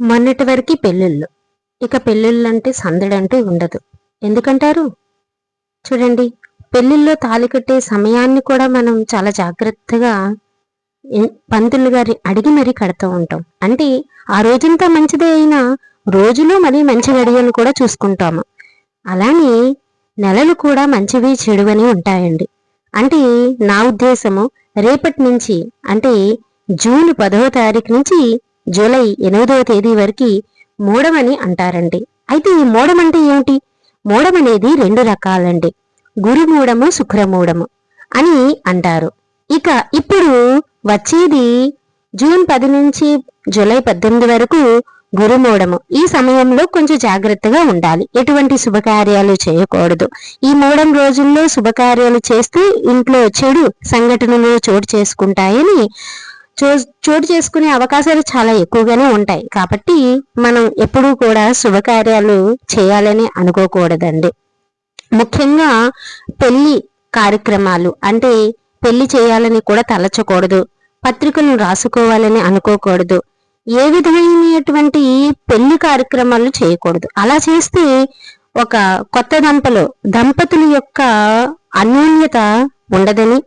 మొన్నటి వరకు పెళ్ళిళ్ళు. ఇక పెళ్ళిళ్ళు అంటే సందడంటూ ఉండదు. ఎందుకంటారు? చూడండి పెళ్ళిళ్ళలో తాలి కట్టే సమయాన్ని కూడా మనం చాలా జాగ్రత్తగా పంతులు గారి అడిగి మరీ కడుతూ ఉంటాం. అంటే ఆ రోజంతా మంచిదే అయినా రోజులు మరి మంచి గడియలు కూడా చూసుకుంటాము. అలానే నెలలు కూడా మంచివి చెడువని ఉంటాయండి. అంటే నా ఉద్దేశము రేపటి నుంచి అంటే జూన్ పదవ తారీఖు నుంచి జూలై ఎనిమిదవ తేదీ వరకు మూడమని అంటారండి. అయితే ఈ మూడం అంటే ఏమిటి? మూడం అనేది రెండు రకాలండి. గురుమూడము శుక్రమూడము అని అంటారు. ఇక ఇప్పుడు వచ్చేది జూన్ పది నుంచి జూలై పద్దెనిమిది వరకు గురుమూడము. ఈ సమయంలో కొంచెం జాగ్రత్తగా ఉండాలి. ఎటువంటి శుభకార్యాలు చేయకూడదు. ఈ మూడం రోజుల్లో శుభకార్యాలు చేస్తే ఇంట్లో చెడు సంఘటనలు చోటు చేసుకుంటాయని చోటు చేసుకునే అవకాశాలు చాలా ఎక్కువగానే ఉంటాయి. కాబట్టి మనం ఎప్పుడూ కూడా శుభకార్యాలు చేయాలని అనుకోకూడదండి. ముఖ్యంగా పెళ్ళి కార్యక్రమాలు అంటే పెళ్ళి చేయాలని కూడా తలచకూడదు. పత్రికలను రాసుకోవాలని అనుకోకూడదు. ఏ విధమైనటువంటి పెళ్ళి కార్యక్రమాలు చేయకూడదు. అలా చేస్తే ఒక కొత్త దంపలు దంపతుల యొక్క అన్యోన్యత ఉండదని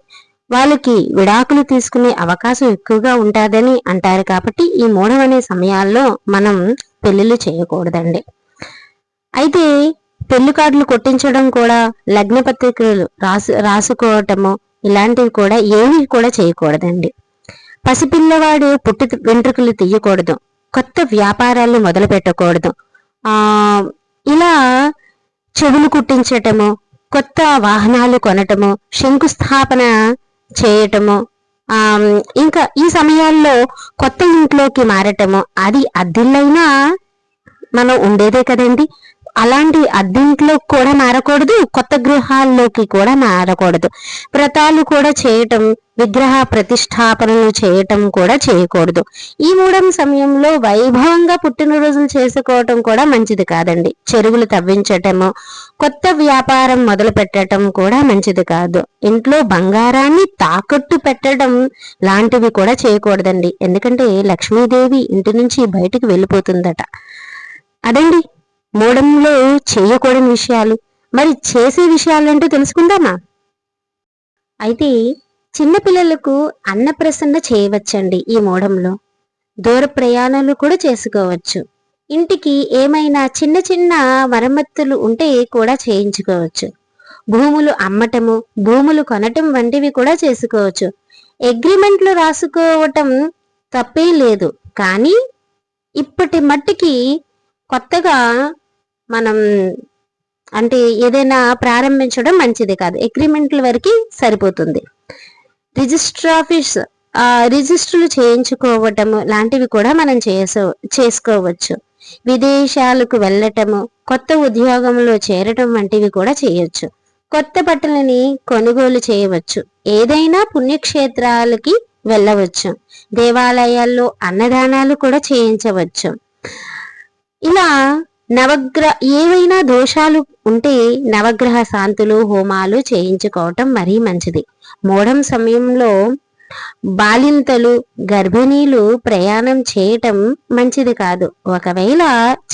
వాళ్ళకి విడాకులు తీసుకునే అవకాశం ఎక్కువగా ఉంటాదని అంటారు కాబట్టి ఈ మూఢమనే సమయాల్లో మనం పెళ్ళిళ్ళు చేయకూడదండి. అయితే పెళ్ళి కార్డులు కొట్టించడం కూడా లగ్న పత్రికలు రాసు రాసుకోవటము ఇలాంటివి కూడా ఏమీ కూడా చేయకూడదండి. పసిపిల్లవాడు పుట్టి వెంట్రుకలు తీయకూడదు. కొత్త వ్యాపారాలు మొదలు పెట్టకూడదు. ఆ ఇలా చెవులు కుట్టించటము కొత్త వాహనాలు కొనటము శంకుస్థాపన చేయటము ఆ ఇంకా ఈ సమయాల్లో కొత్త ఇంట్లోకి మారటము అది అద్దిల్లైనా మనం ఉండేదే కదండి. అలాంటి అద్దింట్లో కూడా మారకూడదు కొత్త గృహాల్లోకి కూడా మారకూడదు. వ్రతాలు కూడా చేయటం విగ్రహ ప్రతిష్టాపనలు చేయటం కూడా చేయకూడదు. ఈ మూడం సమయంలో వైభవంగా పుట్టినరోజులు చేసుకోవటం కూడా మంచిది కాదండి. చెరువులు తవ్వించటము కొత్త వ్యాపారం మొదలు పెట్టడం కూడా మంచిది కాదు. ఇంట్లో బంగారాన్ని తాకట్టు పెట్టడం లాంటివి కూడా చేయకూడదండి. ఎందుకంటే లక్ష్మీదేవి ఇంటి నుంచి బయటికి వెళ్ళిపోతుందట. అదండి మూడంలో చేయకూడని విషయాలు. మరి చేసే విషయాలంటే తెలుసుకుందామా? అయితే చిన్నపిల్లలకు అన్నప్రసన్న చేయవచ్చండి ఈ మూడంలో దూర ప్రయాణాలు కూడా చేసుకోవచ్చు. ఇంటికి ఏమైనా చిన్న చిన్న మరమ్మతులు ఉంటే కూడా చేయించుకోవచ్చు. భూములు అమ్మటము భూములు కొనటం వంటివి కూడా చేసుకోవచ్చు. అగ్రిమెంట్లు రాసుకోవటం తప్పేం లేదు. కానీ ఇప్పటి మట్టికి కొత్తగా మనం అంటే ఏదైనా ప్రారంభించడం మంచిది కాదు. అగ్రిమెంట్ల వరకు సరిపోతుంది. రిజిస్టర్ ఆఫీస్ రిజిస్టర్లు చేయించుకోవటము లాంటివి కూడా మనం చేసో చేసుకోవచ్చు. విదేశాలకు వెళ్ళటము కొత్త ఉద్యోగంలో చేరటం వంటివి కూడా చేయొచ్చు. కొత్త బట్టలని కొనుగోలు చేయవచ్చు. ఏదైనా పుణ్యక్షేత్రాలకి వెళ్ళవచ్చు. దేవాలయాల్లో అన్నదానాలు కూడా చేయించవచ్చు. ఇలా నవగ్రహ ఏవైనా దోషాలు ఉంటే నవగ్రహ శాంతులు హోమాలు చేయించుకోవటం మరీ మంచిది. మూఢం సమయంలో బాలింతలు గర్భిణీలు ప్రయాణం చేయటం మంచిది కాదు. ఒకవేళ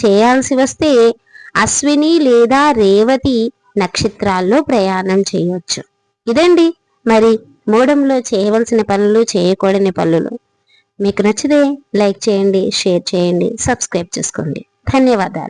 చేయాల్సి వస్తే అశ్విని లేదా రేవతి నక్షత్రాల్లో ప్రయాణం చేయవచ్చు ఇదండి మరి మూడంలో చేయవలసిన పనులు చేయకూడని పనులు. మీకు నచ్చితే లైక్ చేయండి షేర్ చేయండి సబ్స్క్రైబ్ చేసుకోండి. ధన్యవాదాలు.